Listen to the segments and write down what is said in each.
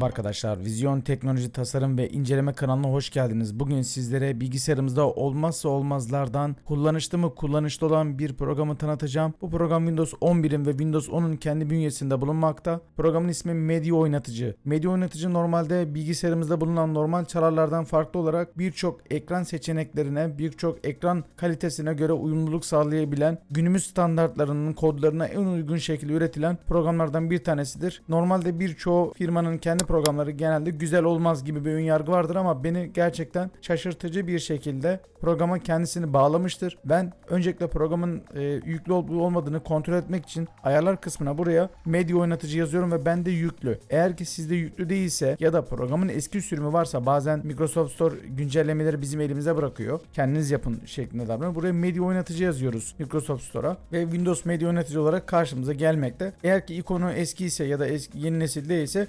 Merhaba arkadaşlar. Vizyon Teknoloji Tasarım ve İnceleme kanalına hoş geldiniz. Bugün sizlere bilgisayarımızda olmazsa olmazlardan kullanışlı mı kullanışlı olan bir programı tanıtacağım. Bu program Windows 11'in ve Windows 10'un kendi bünyesinde bulunmakta. Programın ismi Medya Oynatıcı. Medya Oynatıcı normalde bilgisayarımızda bulunan normal çalarlardan farklı olarak birçok ekran seçeneklerine, birçok ekran kalitesine göre uyumluluk sağlayabilen, günümüz standartlarının kodlarına en uygun şekilde üretilen programlardan bir tanesidir. Normalde birçoğu firmanın kendi programları genelde güzel olmaz gibi bir ön yargı vardır ama beni gerçekten şaşırtıcı bir şekilde programa kendisini bağlamıştır. Ben öncelikle programın e, yüklü olup olmadığını kontrol etmek için ayarlar kısmına buraya medya oynatıcı yazıyorum ve bende yüklü. Eğer ki sizde yüklü değilse ya da programın eski sürümü varsa bazen Microsoft Store güncellemeleri bizim elimize bırakıyor. Kendiniz yapın şeklinde davranıyor. Buraya medya oynatıcı yazıyoruz Microsoft Store'a ve Windows medya oynatıcı olarak karşımıza gelmekte. Eğer ki ikonu eski ise ya da eski, yeni nesil değilse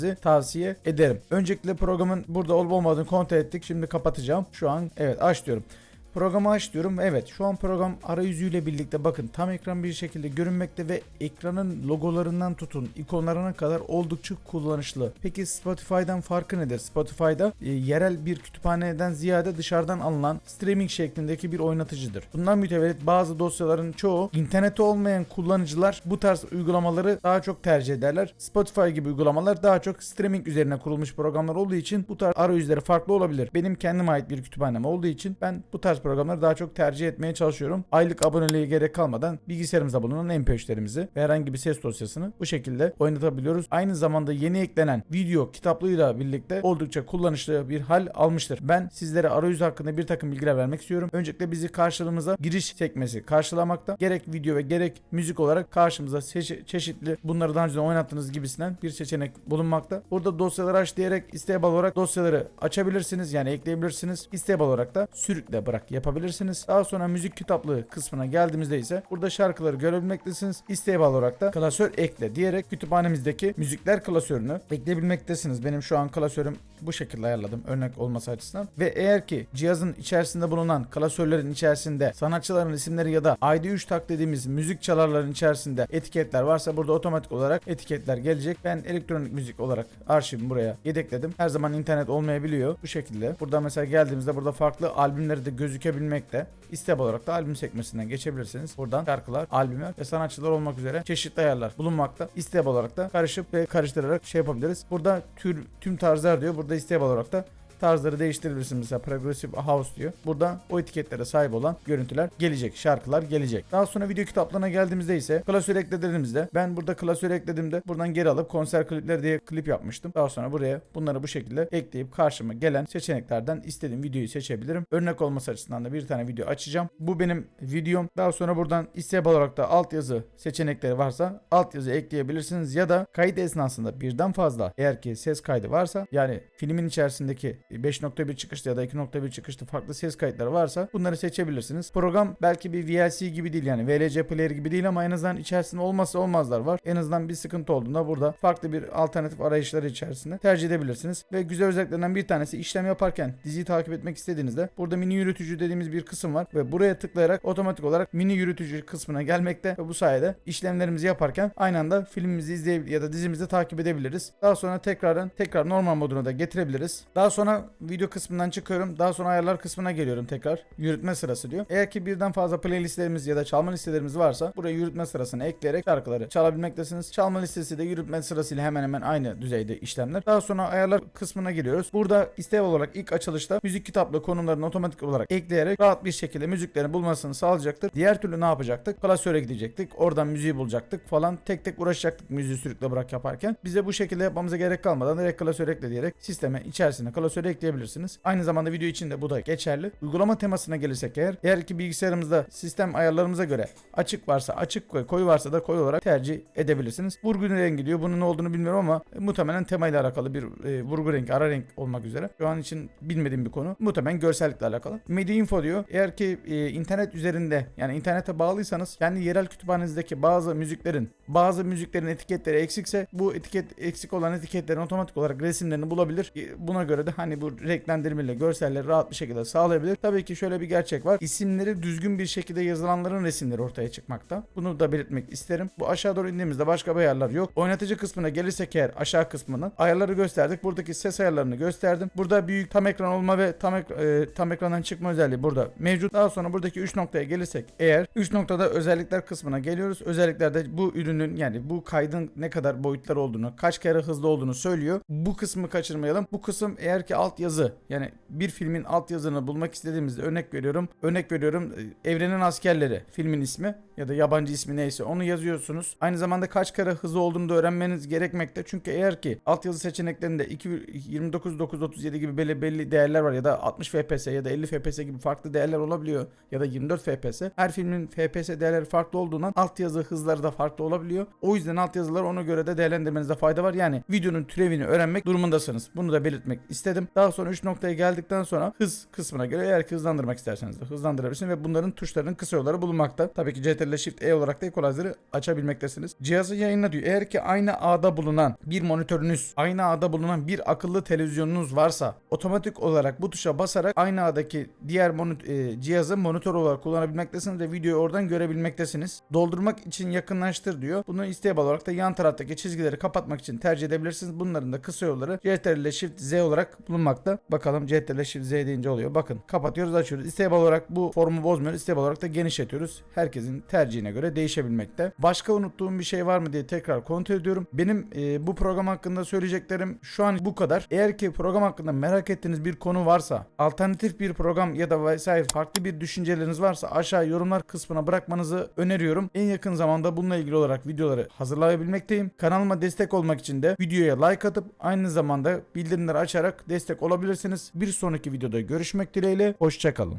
güncellemenizi tavsiye ederim. Öncelikle programın burada olup olmadığını kontrol ettik. Şimdi kapatacağım. Şu an evet aç diyorum. Programı aç diyorum. Evet şu an program arayüzüyle birlikte bakın tam ekran bir şekilde görünmekte ve ekranın logolarından tutun ikonlarına kadar oldukça kullanışlı. Peki Spotify'dan farkı nedir? Spotify'da e, yerel bir kütüphaneden ziyade dışarıdan alınan streaming şeklindeki bir oynatıcıdır. Bundan mütevellit bazı dosyaların çoğu interneti olmayan kullanıcılar bu tarz uygulamaları daha çok tercih ederler. Spotify gibi uygulamalar daha çok streaming üzerine kurulmuş programlar olduğu için bu tarz arayüzleri farklı olabilir. Benim kendime ait bir kütüphanem olduğu için ben bu tarz programları daha çok tercih etmeye çalışıyorum. Aylık aboneliğe gerek kalmadan bilgisayarımızda bulunan MP3'lerimizi ve herhangi bir ses dosyasını bu şekilde oynatabiliyoruz. Aynı zamanda yeni eklenen video kitaplığıyla birlikte oldukça kullanışlı bir hal almıştır. Ben sizlere arayüz hakkında bir takım bilgiler vermek istiyorum. Öncelikle bizi karşılığımıza giriş sekmesi karşılamakta. Gerek video ve gerek müzik olarak karşımıza çeşi- çeşitli bunları daha önce oynattığınız gibisinden bir seçenek bulunmakta. Burada dosyaları aç diyerek isteğe bağlı olarak dosyaları açabilirsiniz yani ekleyebilirsiniz. İsteğe bağlı olarak da sürükle bırak yapabilirsiniz. Daha sonra müzik kitaplığı kısmına geldiğimizde ise burada şarkıları görebilmektesiniz. İsteğe bağlı olarak da klasör ekle diyerek kütüphanemizdeki müzikler klasörünü ekleyebilmektesiniz. Benim şu an klasörüm bu şekilde ayarladım örnek olması açısından. Ve eğer ki cihazın içerisinde bulunan klasörlerin içerisinde sanatçıların isimleri ya da ID3 tak dediğimiz müzik çalarların içerisinde etiketler varsa burada otomatik olarak etiketler gelecek. Ben elektronik müzik olarak arşivimi buraya yedekledim. Her zaman internet olmayabiliyor bu şekilde. Burada mesela geldiğimizde burada farklı albümleri de gözükebilmekte. İstep olarak da albüm sekmesinden geçebilirsiniz. Buradan şarkılar, albümler ve sanatçılar olmak üzere çeşitli ayarlar bulunmakta. İstep olarak da karışıp ve karıştırarak şey yapabiliriz. Burada tür, tüm tarzlar diyor. Burada istep olarak da tarzları değiştirebilirsiniz. Mesela Progressive House diyor. Burada o etiketlere sahip olan görüntüler gelecek. Şarkılar gelecek. Daha sonra video kitaplığına geldiğimizde ise klasör eklediğimizde ben burada klasör eklediğimde buradan geri alıp konser klipleri diye klip yapmıştım. Daha sonra buraya bunları bu şekilde ekleyip karşıma gelen seçeneklerden istediğim videoyu seçebilirim. Örnek olması açısından da bir tane video açacağım. Bu benim videom. Daha sonra buradan bağlı olarak da altyazı seçenekleri varsa altyazı ekleyebilirsiniz ya da kayıt esnasında birden fazla eğer ki ses kaydı varsa yani filmin içerisindeki 5.1 çıkışlı ya da 2.1 çıkışlı farklı ses kayıtları varsa bunları seçebilirsiniz. Program belki bir VLC gibi değil yani VLC player gibi değil ama en azından içerisinde olmazsa olmazlar var. En azından bir sıkıntı olduğunda burada farklı bir alternatif arayışları içerisinde tercih edebilirsiniz. Ve güzel özelliklerinden bir tanesi işlem yaparken diziyi takip etmek istediğinizde burada mini yürütücü dediğimiz bir kısım var ve buraya tıklayarak otomatik olarak mini yürütücü kısmına gelmekte ve bu sayede işlemlerimizi yaparken aynı anda filmimizi izleyebilir ya da dizimizi takip edebiliriz. Daha sonra tekrardan tekrar normal moduna da getirebiliriz. Daha sonra video kısmından çıkıyorum. Daha sonra ayarlar kısmına geliyorum tekrar. Yürütme sırası diyor. Eğer ki birden fazla playlistlerimiz ya da çalma listelerimiz varsa buraya yürütme sırasını ekleyerek şarkıları çalabilmektesiniz. Çalma listesi de yürütme sırasıyla hemen hemen aynı düzeyde işlemler. Daha sonra ayarlar kısmına geliyoruz. Burada isteği olarak ilk açılışta müzik kitaplığı konumlarını otomatik olarak ekleyerek rahat bir şekilde müziklerini bulmasını sağlayacaktır. Diğer türlü ne yapacaktık? Klasöre gidecektik. Oradan müziği bulacaktık falan. Tek tek uğraşacaktık müziği sürükle bırak yaparken. Bize bu şekilde yapmamıza gerek kalmadan direkt klasör ekle diyerek sisteme içerisine klasörü ekleyebilirsiniz. Aynı zamanda video için de bu da geçerli. Uygulama temasına gelirsek eğer, eğer ki bilgisayarımızda sistem ayarlarımıza göre açık varsa açık koy, koyu varsa da koyu olarak tercih edebilirsiniz. Vurgu rengi diyor. Bunun ne olduğunu bilmiyorum ama e, muhtemelen temayla alakalı bir e, vurgu rengi, ara renk olmak üzere. Şu an için bilmediğim bir konu. Muhtemelen görsellikle alakalı. Media info diyor. Eğer ki e, internet üzerinde yani internete bağlıysanız kendi yerel kütüphanenizdeki bazı müziklerin bazı müziklerin etiketleri eksikse bu etiket eksik olan etiketlerin otomatik olarak resimlerini bulabilir. E, Buna göre de hani bu renklendirmeyle görselleri rahat bir şekilde sağlayabilir. Tabii ki şöyle bir gerçek var. İsimleri düzgün bir şekilde yazılanların resimleri ortaya çıkmakta. Bunu da belirtmek isterim. Bu aşağı doğru indiğimizde başka bir ayarlar yok. Oynatıcı kısmına gelirsek eğer aşağı kısmının ayarları gösterdik. Buradaki ses ayarlarını gösterdim. Burada büyük tam ekran olma ve tam, ek- e, tam ekrandan çıkma özelliği burada mevcut. Daha sonra buradaki 3 noktaya gelirsek eğer 3 noktada özellikler kısmına geliyoruz. Özelliklerde bu ürünün yani bu kaydın ne kadar boyutlar olduğunu, kaç kere hızlı olduğunu söylüyor. Bu kısmı kaçırmayalım. Bu kısım eğer ki altyazı yani bir filmin altyazını bulmak istediğimizde örnek veriyorum. Örnek veriyorum e, Evrenin Askerleri filmin ismi ya da yabancı ismi neyse onu yazıyorsunuz. Aynı zamanda kaç kere hızlı olduğunu da öğrenmeniz gerekmekte. Çünkü eğer ki altyazı seçeneklerinde 2 29937 gibi belli belli değerler var ya da 60 FPS ya da 50 FPS gibi farklı değerler olabiliyor ya da 24 FPS. Her filmin FPS değerleri farklı olduğundan altyazı hızları da farklı olabiliyor. O yüzden altyazıları ona göre de değerlendirmenizde fayda var. Yani videonun türevini öğrenmek durumundasınız. Bunu da belirtmek istedim. Daha sonra 3 noktaya geldikten sonra hız kısmına göre eğer ki hızlandırmak isterseniz de hızlandırabilirsiniz ve bunların tuşlarının kısa yolları bulunmakta. Tabii ki CTRL Shift E olarak da equalizer'ı açabilmektesiniz. Cihazı yayınla diyor. Eğer ki aynı ağda bulunan bir monitörünüz, aynı ağda bulunan bir akıllı televizyonunuz varsa otomatik olarak bu tuşa basarak aynı ağdaki diğer e, cihazı monitör olarak kullanabilmektesiniz ve videoyu oradan görebilmektesiniz. Doldurmak için yakınlaştır diyor. Bunu isteğe bağlı olarak da yan taraftaki çizgileri kapatmak için tercih edebilirsiniz. Bunların da kısa yolları CTRL Shift Z olarak bulunmakta. Bakalım CTRL Shift Z deyince oluyor. Bakın kapatıyoruz açıyoruz. Bağlı olarak bu formu bozmuyoruz. Bağlı olarak da genişletiyoruz. Herkesin tercihine göre değişebilmekte. Başka unuttuğum bir şey var mı diye tekrar kontrol ediyorum. Benim e, bu program hakkında söyleyeceklerim şu an bu kadar. Eğer ki program hakkında merak ettiğiniz bir konu varsa, alternatif bir program ya da vesaire farklı bir düşünceleriniz varsa aşağı yorumlar kısmına bırakmanızı öneriyorum. En yakın zamanda bununla ilgili olarak videoları hazırlayabilmekteyim. Kanalıma destek olmak için de videoya like atıp aynı zamanda bildirimleri açarak destek olabilirsiniz. Bir sonraki videoda görüşmek dileğiyle. Hoşçakalın.